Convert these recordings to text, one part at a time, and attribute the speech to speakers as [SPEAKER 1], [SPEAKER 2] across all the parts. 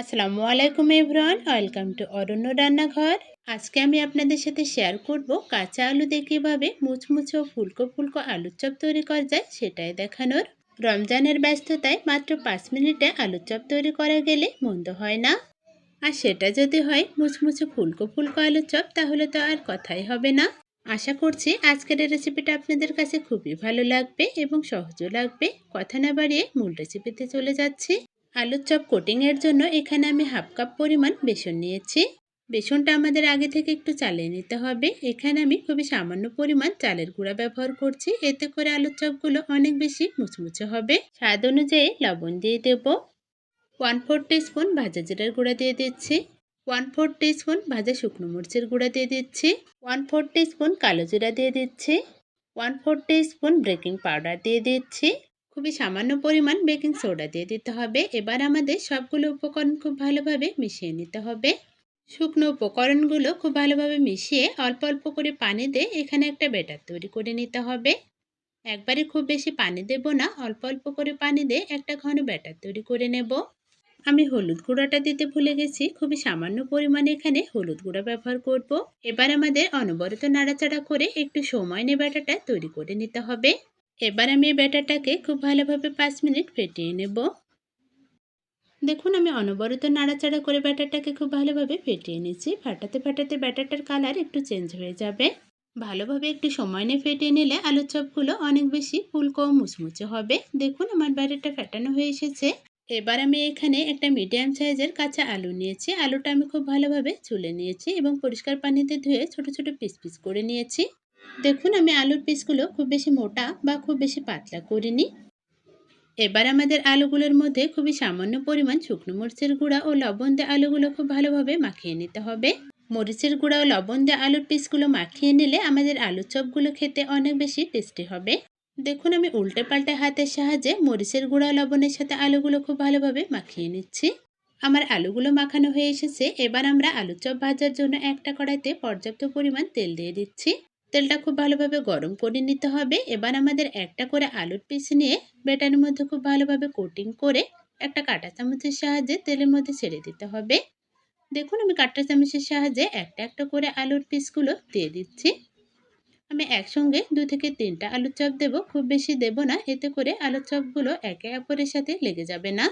[SPEAKER 1] আসসালামু আলাইকুম everyone welcome to অরণ্য রান্নাঘর। আজকে আমি আপনাদের সাথে শেয়ার করব কাঁচা আলু দিয়ে কীভাবে মুচমুচে ও ফুলকো ফুলকো আলুর চপ তৈরি করা যায় সেটাই দেখানোর। রমজানের ব্যস্ততায় মাত্র পাঁচ মিনিটে আলুর চপ তৈরি করা গেলে মন্দ হয় না। আর সেটা যদি হয় মুচমুচে ফুলকো ফুলকো আলুর চপ, তাহলে তো আর কথাই হবে না। আশা করছি আজকের রেসিপিটা আপনাদের কাছে খুবই ভালো লাগবে এবং সহজও লাগবে। কথা না বাড়িয়ে মূল রেসিপিতে চলে যাচ্ছি। আলুর চপ কোটিংয়ের জন্য এখানে আমি হাফ কাপ পরিমাণ বেসন নিয়েছি। বেসনটা আমাদের আগে থেকে একটু চালিয়ে নিতে হবে। এখানে আমি খুবই সামান্য পরিমাণ চালের গুঁড়া ব্যবহার করছি। এতে করে আলুর চপগুলো অনেক বেশি মুচমুচে হবে। স্বাদ অনুযায়ী লবণ দিয়ে দেব। ওয়ান ফোর স্পুন ভাজা জিরার গুঁড়া দিয়ে দিচ্ছি। ওয়ান ফোর স্পুন ভাজা শুকনো মরিচের গুঁড়া দিয়ে দিচ্ছি। ওয়ান ফোর স্পুন কালো জিরা দিয়ে দিচ্ছি। One four spoon baking powder দিয়ে দিচ্ছি। খুবই সামান্য পরিমাণ বেকিং সোডা দিয়ে দিতে হবে। এবার আমাদের সবগুলো উপকরণ খুব ভালোভাবে মিশিয়ে নিতে হবে। শুকনো উপকরণগুলো খুব ভালোভাবে মিশিয়ে অল্প অল্প করে পানি দিয়ে এখানে একটা ব্যাটার তৈরি করে নিতে হবে। একবারে খুব বেশি পানি দেব না, অল্প অল্প করে পানি দিয়ে একটা ঘন ব্যাটার তৈরি করে নেব। আমি হলুদ গুঁড়াটা দিতে ভুলে গেছি, খুবই সামান্য পরিমাণে এখানে হলুদ গুঁড়া ব্যবহার করব। এবার আমাদের অনবরত নাড়াচাড়া করে একটু সময় নিয়ে ব্যাটারটা তৈরি করে নিতে হবে। এবার আমি ব্যাটারটাকে খুব ভালোভাবে পাঁচ মিনিট ফেটিয়ে নেব। দেখুন, আমি অনবরত নাড়াচাড়া করে ব্যাটারটাকে খুব ভালোভাবে ফেটিয়ে নিচ্ছি ফাটাতে ফাটাতে ব্যাটারটার কালার একটু চেঞ্জ হয়ে যাবে। ভালোভাবে একটু সময় নিয়ে ফেটিয়ে নিলে আলুর চপগুলো অনেক বেশি ফুলকো মুচমুচে হবে। দেখুন, আমার ব্যাটারটা ফেটানো হয়ে এসেছে। এবার আমি এখানে একটা মিডিয়াম সাইজের কাঁচা আলু নিয়েছি। আলুটা আমি খুব ভালোভাবে চুলে নিয়েছি এবং পরিষ্কার পানিতে ধুয়ে ছোট ছোট পিস পিস করে নিয়েছি। দেখুন, আমি আলুর পিসগুলো খুব বেশি মোটা বা খুব বেশি পাতলা করিনি। এবার আমাদের আলুগুলোর মধ্যে খুবই সামান্য পরিমাণ শুকনো মরিচের গুঁড়া ও লবণ দিয়ে আলুগুলো খুব ভালোভাবে মাখিয়ে নিতে হবে। মরিচের গুঁড়া ও লবণ দিয়ে আলুর পিসগুলো মাখিয়ে নিলে আমাদের আলুর চপগুলো খেতে অনেক বেশি টেস্টি হবে। দেখুন, আমি উল্টে পাল্টে হাতের সাহায্যে মরিচের গুঁড়া লবণের সাথে আলুগুলো খুব ভালোভাবে মাখিয়ে নিচ্ছি। আমার আলুগুলো মাখানো হয়ে এসেছে। এবার আমরা আলুর চপ ভাজার জন্য একটা কড়াইতে পর্যাপ্ত পরিমাণ তেল দিয়ে দিচ্ছি। তেলটা খুব ভালোভাবে গরম করে নিতে হবে। এবার আমাদের একটা করে আলুর পিস নিয়ে বেটারের মধ্যে খুব ভালোভাবে কোটিং করে একটা কাঁটা চামচের সাহায্যে তেলের মধ্যে ছেড়ে দিতে হবে। দেখুন, আমি কাঁটা চামচের সাহায্যে একটা একটা করে আলুর পিসগুলো দিয়ে দিচ্ছি। আমি একসঙ্গে দু থেকে তিনটা আলুর চপ দেবো, খুব বেশি দেব না, এতে করে আলুর চপগুলো একে অপরের সাথে লেগে যাবে না।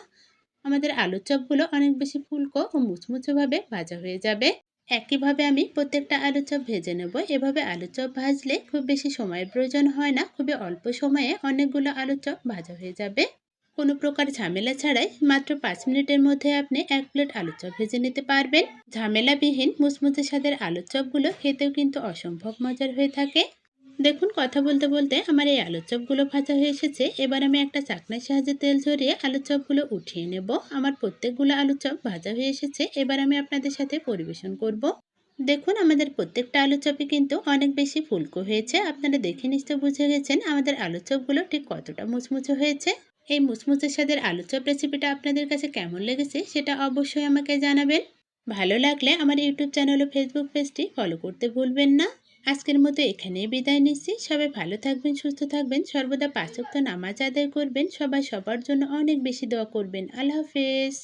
[SPEAKER 1] আমাদের আলুর চপগুলো অনেক বেশি ফুলকো ও মুচমুচোভাবে ভাজা হয়ে যাবে। একইভাবে আমি প্রত্যেকটা আলু চপ ভেজে নেব। এভাবে আলু চপ ভাজলে খুব বেশি সময়ের প্রয়োজন হয় না। খুবই অল্প সময়ে অনেকগুলো আলু চপ ভাজা হয়ে যাবে। কোনো প্রকার ঝামেলা ছাড়াই মাত্র পাঁচ মিনিটের মধ্যে আপনি এক প্লেট আলু চপ ভেজে নিতে পারবেন। ঝামেলাবিহীন মুচমুচে স্বাদের আলু চপগুলো খেতেও কিন্তু অসম্ভব মজার হয়ে থাকে। দেখুন, কথা বলতে বলতে আমার এই আলুর চপগুলো ভাজা হয়ে এসেছে। এবার আমি একটা চাকনার সাহায্যে তেল ঝরিয়ে আলুর চপগুলো উঠিয়ে নেব। আমার প্রত্যেকগুলো আলুর চপ ভাজা হয়ে এসেছে। এবার আমি আপনাদের সাথে পরিবেশন করব। দেখুন, আমাদের প্রত্যেকটা আলু চপই কিন্তু অনেক বেশি ফুলকো হয়েছে। আপনারা দেখে নিশ্চয় বুঝে গেছেন আমাদের আলু চপগুলো ঠিক কতটা মুচমুচে হয়েছে। এই মুচমুচের স্বাদের আলু চপ রেসিপিটা আপনাদের কাছে কেমন লেগেছে সেটা অবশ্যই আমাকে জানাবেন। ভালো লাগলে আমার ইউটিউব চ্যানেল ও ফেসবুক পেজটি ফলো করতে ভুলবেন না। আজকের মতো এখানেই বিদায় নিচ্ছি। সবাই ভালো থাকবেন, সুস্থ থাকবেন। সর্বদা পাঁচক্ত নামাজ আদায় করবেন। সবাই সবার জন্য অনেক বেশি দোয়া করবেন। আল্লাহ হাফেজ।